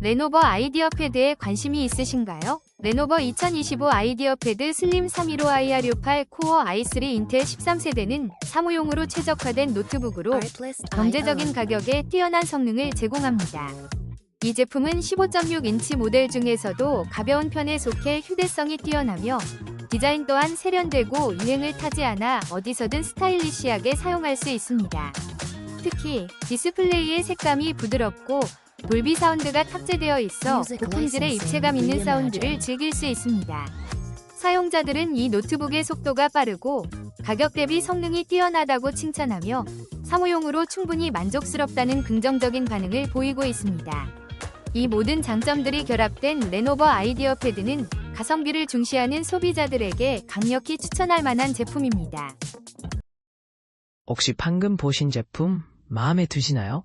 레노버 아이디어 패드에 관심이 있으신가요? 레노버 2025 아이디어 패드 슬림 315 IR68 코어 i3 인텔 13세대는 사무용으로 최적화된 노트북으로 경제적인 가격에 뛰어난 성능을 제공합니다. 이 제품은 15.6인치 모델 중에서도 가벼운 편에 속해 휴대성이 뛰어나며 디자인 또한 세련되고 유행을 타지 않아 어디서든 스타일리시하게 사용할 수 있습니다. 특히 디스플레이의 색감이 부드럽고 돌비 사운드가 탑재되어 있어 고품질의 입체감 있는 사운드를 즐길 수 있습니다. 사용자들은 이 노트북의 속도가 빠르고 가격 대비 성능이 뛰어나다고 칭찬하며 사무용으로 충분히 만족스럽다는 긍정적인 반응을 보이고 있습니다. 이 모든 장점들이 결합된 레노버 아이디어 패드는 가성비를 중시하는 소비자들에게 강력히 추천할 만한 제품입니다. 혹시 방금 보신 제품 마음에 드시나요?